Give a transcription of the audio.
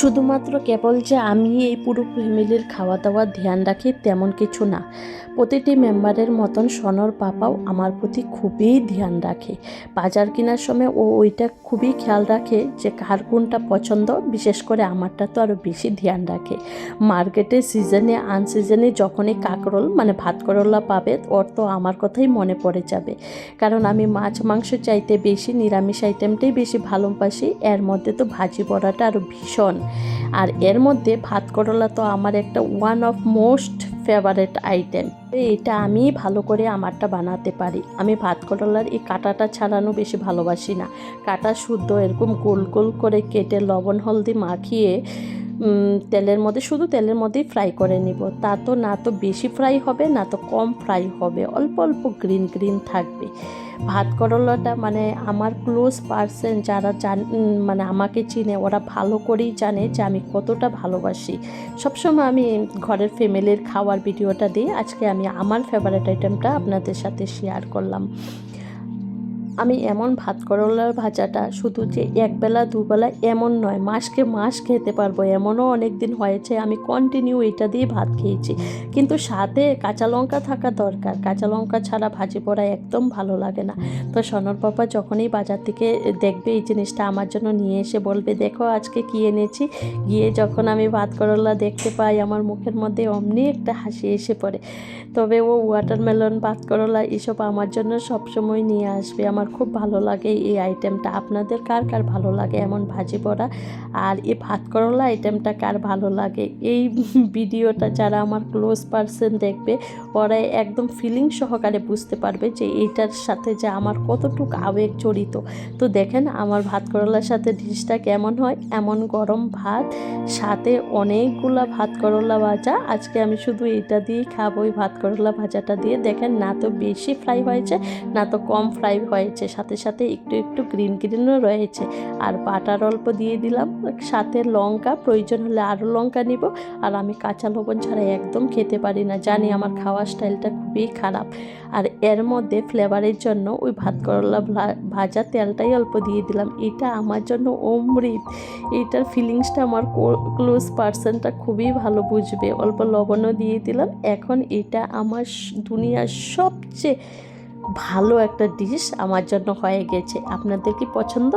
শুধুমাত্র কেবল যে আমি এই পুরো ফ্যামিলির খাওয়া দাওয়ার ধ্যান রাখি তেমন কিছু না। প্রতিটি মেম্বারের মতন সনর পাপাও আমার প্রতি খুবই ধ্যান রাখে। বাজার কেনার সময় ও ওইটা খুবই খেয়াল রাখে যে কার কোনটা পছন্দ, বিশেষ করে আমারটা তো আরও বেশি ধ্যান রাখে। মার্কেটে সিজনে, আনসিজনে যখনই কাকরোল মানে ভাত করলা পাবে, ওর তো আমার কথাই মনে পড়ে যাবে। কারণ আমি মাছ, মাংস চাইতে বেশি, নিরামিষ আইটেমটাই বেশি ভালোবাসি, এর মধ্যে তো ভাজি বড়াটা আরও ভীষণ। আর এর মধ্যে ভাত করলা তো আমার একটা one of most favourite item এটা আমি ভালো করে আমারটা বানাতে পারি। আমি ভাত করলার এই কাঁটাটা ছাড়ানো বেশি ভালোবাসি না। কাঁটা শুদ্ধ এরকম গোল গোল করে কেটে লবণ, হলদি মাখিয়ে তেলের মধ্যে, শুধু তেলের মধ্যেই ফ্রাই করে নিব। তা তো, না তো বেশি ফ্রাই হবে, না তো কম ফ্রাই হবে। অল্প অল্প গ্রিন গ্রিন থাকবে। ভাত করলাটা মানে আমার ক্লোজ পার্সন যারা জান মানে আমাকে চিনে, ওরা ভালো করেই জানে যে আমি কতটা ভালোবাসি। সবসময় আমি ঘরের ফ্যামিলির খাওয়ার ভিডিওটা দিই। আজকে আমি আমার ফেভারিট আইটেমটা আপনাদের সাথে শেয়ার করলাম। আমি এমন ভাত করলার ভাজাটা শুধু যে একবেলা, দুবেলা এমন নয়, মাসকে মাস খেতে পারব। এমনও অনেক দিন হয়েছে আমি কন্টিনিউ এটা দিয়ে ভাত খেয়েছি। কিন্তু সাথে কাঁচা লঙ্কা থাকা দরকার। কাঁচা লঙ্কা ছাড়া ভাজি পোড়া একদম ভালো লাগে না। তো সনর পাপা যখনই বাজার থেকে দেখবে এই জিনিসটা আমার জন্য নিয়ে এসে বলবে, দেখো আজকে কি এনেছি? গিয়ে যখন আমি ভাত করলা দেখতে পাই, আমার মুখের মধ্যে অমনি একটা হাসি এসে পড়ে। তবে ও ওয়াটারমেলন ভাত করলা, এসব আমার জন্য সবসময় নিয়ে আসবে। আমার খুব ভালো লাগে এই আইটেমটা আপনাদের কার কার ভালো লাগে? এমন ভাজি পড়া আর এই ভাত করলা আইটেমটা কার ভালো লাগে? এই ভিডিওটা যারা আমার ক্লোজ পার্সন দেখবে, ওরা একদম ফিলিং সহকারে বুঝতে পারবে যে এইটার সাথে যে আমার কতটুকু আবেগ জড়িত। তো দেখেন আমার ভাত করলার সাথে ডিশটা কেমন হয়? এমন গরম ভাত, সাথে অনেকগুলা ভাত করলা ভাজা। আজকে আমি শুধু এটা দিয়েই খাব, ওই ভাত করলা ভাজাটা দিয়ে। দেখেন না তো বেশি ফ্রাই হয়েছে, না তো কম ফ্রাই হয়েছে সাথে সাথে একটু একটু গ্রিন গ্রিনও রয়েছে। আর বাটার অল্প দিয়ে দিলাম, সাথে লঙ্কা, প্রয়োজন হলে আরও লঙ্কা নিব। আর আমি কাঁচা লবণ ছাড়া একদম খেতে পারি না, জানি আমার খাওয়ার স্টাইলটা খুবই খারাপ। আর এর মধ্যে ফ্লেভারের জন্য ওই ভাত করলা ভাজা তেলটাই অল্প দিয়ে দিলাম। এটা আমার জন্য অমৃত। এইটার ফিলিংসটা আমার ক্লোজ পার্সনটা খুবই ভালো বুঝবে। অল্প লবণও দিয়ে দিলাম। এখন এটা আমার দুনিয়ার সবচেয়ে ভালো একটা ডিশ আমার জন্য হয়ে গেছে। আপনাদের কি পছন্দ?